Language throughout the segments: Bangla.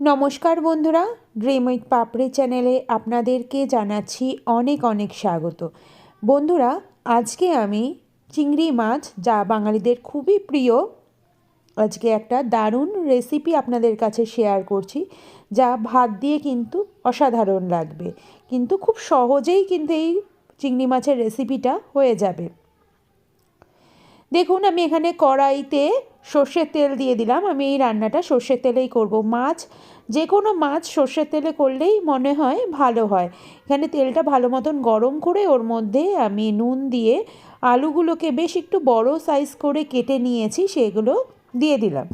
নমস্কার বন্ধুরা ড্রিম উইথ পাপড়ি চ্যানেলে আপনাদেরকে জানাচ্ছি অনেক অনেক স্বাগত। বন্ধুরা, আজকে আমি চিংড়ি মাছ, যা বাঙালিদের খুবই প্রিয়, আজকে একটা দারুণ রেসিপি আপনাদের কাছে শেয়ার করছি, যা ভাত দিয়ে কিন্তু অসাধারণ লাগবে। কিন্তু খুব সহজেই কিন্তু এই চিংড়ি মাছের রেসিপিটা হয়ে যাবে। দেখুন, আমি এখানে কড়াইতে সর্ষের তেল দিয়ে দিলাম। আমি এই রান্নাটা সর্ষের তেলেই করব। মাছ যে কোনো মাছ সর্ষের তেলে করলেই মনে হয় ভালো হয়। এখানে তেলটা ভালো মতন গরম করে ওর মধ্যে আমি নুন দিয়ে আলুগুলোকে বেশ একটু বড় সাইজ করে কেটে নিয়েছি, সেগুলো দিয়ে দিলাম।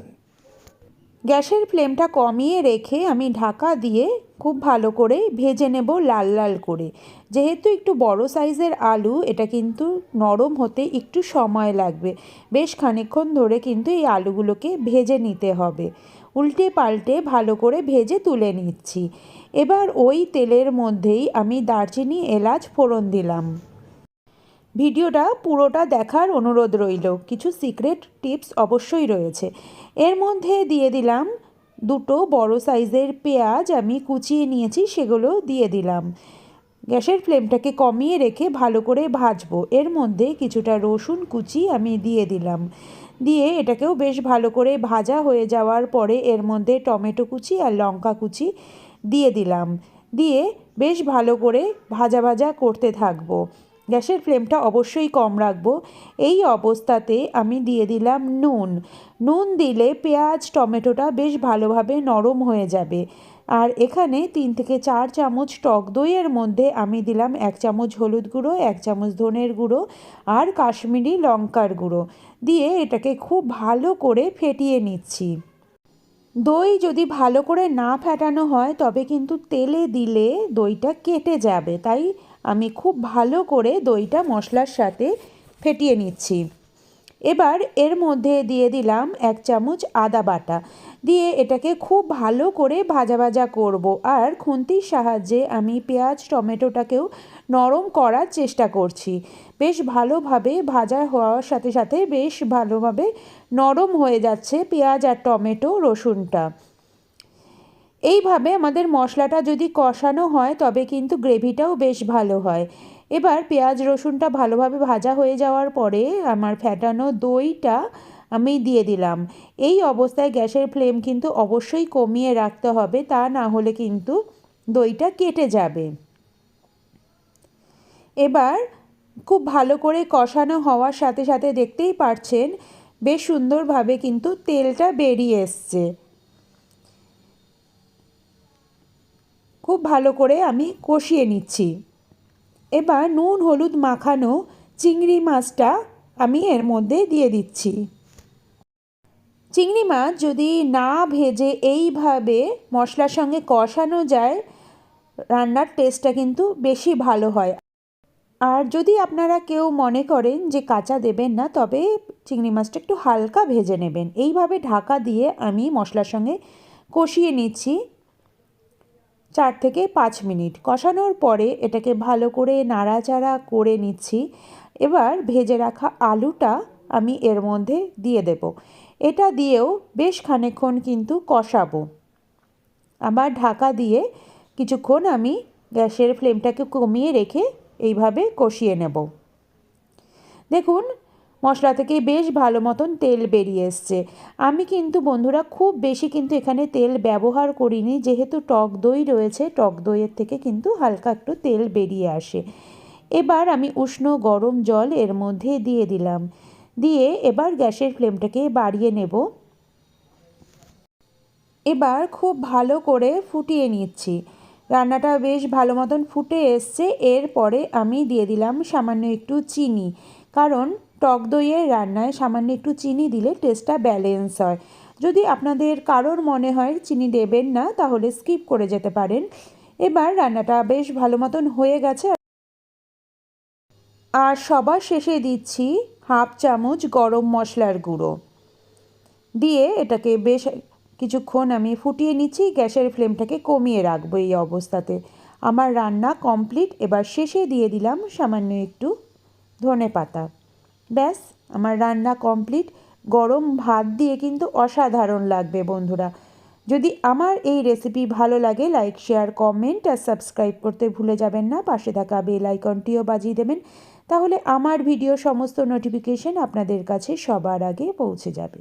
গ্যাসের ফ্লেমটা কমিয়ে রেখে আমি ঢাকা দিয়ে খুব ভালো করে ভেজে নেব লাল লাল করে। যেহেতু একটু বড় সাইজের আলু, এটা কিন্তু নরম হতে একটু সময় লাগবে। বেশ খানিক্ষণ ধরে কিন্তু এই আলুগুলোকে ভেজে নিতে হবে। উল্টে পাল্টে ভালো করে ভেজে তুলে নিচ্ছি। এবার ওই তেলের মধ্যেই আমি দারচিনি এলাচ ফোড়ন দিলাম। ভিডিওটা পুরোটা দেখার অনুরোধ রইল। কিছু সিক্রেট টিপস অবশ্যই রয়েছে। এর মধ্যে দিয়ে দিলাম দুটো বড় সাইজের পেঁয়াজ আমি কুচিয়ে নিয়েছি, সেগুলো দিয়ে দিলাম। গ্যাসের ফ্লেমটাকে কমিয়ে রেখে ভালো করে ভাজবো। এর মধ্যে কিছুটা রসুন কুচি আমি দিয়ে দিলাম। দিয়ে এটাকেও বেশ ভালো করে ভাজা হয়ে যাওয়ার পরে এর মধ্যে টমেটো কুচি আর লঙ্কা কুচি দিয়ে দিলাম। দিয়ে বেশ ভালো করে ভাজা ভাজা করতে থাকব। গ্যাসের ফ্লেমটা অবশ্যই কম রাখব। এই অবস্থাতে আমি দিয়ে দিলাম নুন। নুন দিলে পেঁয়াজ, টমেটোটা বেশ ভালোভাবে নরম হয়ে যাবে। আর এখানে তিন থেকে চার চামচ টক দইয়ের মধ্যে আমি দিলাম এক চামচ হলুদ গুঁড়ো, এক চামচ ধনের গুঁড়ো আর কাশ্মীরি লঙ্কার গুঁড়ো। দিয়ে এটাকে খুব ভালো করে ফেটিয়ে নিচ্ছি। দই যদি ভালো করে না ফেটানো হয়, তবে কিন্তু তেলে দিলে দইটা কেটে যাবে। তাই আমি খুব ভালো করে দইটা মশলার সাথে ফেটিয়ে নিচ্ছি। এবার এর মধ্যে দিয়ে দিলাম এক চামচ আদা বাটা। দিয়ে এটাকে খুব ভালো করে ভাজা ভাজা করব। আর খুন্তির সাহায্যে আমি পেঁয়াজ, টমেটোটাকেও নরম করার চেষ্টা করছি। বেশ ভালোভাবে ভাজা হওয়ার সাথে সাথে বেশ ভালোভাবে নরম হয়ে যাচ্ছে পেঁয়াজ আর টমেটো রসুনটা। এইভাবে আমাদের মশলাটা যদি কষানো হয়, তবে কিন্তু গ্রেভিটাও বেশ ভালো হয়। এবার পেঁয়াজ, রসুনটা ভালোভাবে ভাজা হয়ে যাওয়ার পরে আমার ফ্যাটানো দইটা আমি দিয়ে দিলাম। এই অবস্থায় গ্যাসের ফ্লেম কিন্তু অবশ্যই কমিয়ে রাখতে হবে, তা না হলে কিন্তু দইটা কেটে যাবে। এবার খুব ভালো করে কষানো হওয়ার সাথে সাথে দেখতেই পারছেন, বেশ সুন্দরভাবে কিন্তু তেলটা বেরিয়ে এসছে। খুব ভালো করে আমি কষিয়ে নিচ্ছি। এবার নুন হলুদ মাখানো চিংড়ি মাছটা আমি এর মধ্যে দিয়ে দিচ্ছি। চিংড়ি মাছ যদি না ভেজে এইভাবে মশলার সঙ্গে কষানো যায়, রান্নার টেস্টটা কিন্তু বেশি ভালো হয়। আর যদি আপনারা কেউ মনে করেন যে কাঁচা দেবেন না, তবে চিংড়ি মাছটা একটু হালকা ভেজে নেবেন। এইভাবে ঢাকা দিয়ে আমি মশলার সঙ্গে কষিয়ে নিচ্ছি। চার থেকে পাঁচ মিনিট। কষানোর পরে এটাকে ভালো করে নাড়াচাড়া করে নিচ্ছি। এবার ভেজে রাখা আলুটা আমি এর মধ্যে দিয়ে দেব। এটা দিয়েও বেশ খানিক্ষণ কিন্তু কষাবো। আবার ঢাকা দিয়ে কিছুক্ষণ আমি গ্যাসের ফ্লেমটাকে কমিয়ে রেখে এইভাবে কষিয়ে নেব। দেখুন মশলা থেকে বেশ ভালো মতন তেল বেরিয়ে এসছে। আমি কিন্তু বন্ধুরা খুব বেশি কিন্তু এখানে তেল ব্যবহার করিনি, যেহেতু টক দই রয়েছে, টক দইয়ের থেকে কিন্তু হালকা একটু তেল বেরিয়ে আসে। এবার আমি উষ্ণ গরম জল এর মধ্যে দিয়ে দিলাম। দিয়ে এবার গ্যাসের ফ্লেমটাকে বাড়িয়ে নেব। এবার খুব ভালো করে ফুটিয়ে নিচ্ছি। রান্নাটা বেশ ভালো মতন ফুটে এসছে। এরপরে আমি দিয়ে দিলাম সামান্য একটু চিনি। কারণ টক দইয়ের রান্নায় সামান্য একটু চিনি দিলে টেস্টটা ব্যালেন্স হয়। যদি আপনাদের কারোর মনে হয় চিনি দেবেন না, তাহলে স্কিপ করে যেতে পারেন। এবার রান্নাটা বেশ ভালো মতন হয়ে গেছে। আর সবার শেষে দিচ্ছি হাফ চামচ গরম মশলার গুঁড়ো। দিয়ে এটাকে বেশ কিছুক্ষণ আমি ফুটিয়ে নিচ্ছি, গ্যাসের ফ্লেমটাকে কমিয়ে রাখব এই অবস্থাতে। আমার রান্না কমপ্লিট এবার শেষে দিয়ে দিলাম সামান্য একটু ধনে পাতা ব্যাস, আমার রান্না কমপ্লিট গরম ভাত দিয়ে কিন্তু অসাধারণ লাগবে বন্ধুরা। যদি আমার এই রেসিপি ভালো লাগে লাইক শেয়ার কমেন্ট আর সাবস্ক্রাইব করতে ভুলে যাবেন না। পাশে থাকা বেল আইকনটিও বাজিয়ে দেবেন। তাহলে আমার ভিডিও সমস্ত নোটিফিকেশন আপনাদের কাছে সবার আগে পৌঁছে যাবে।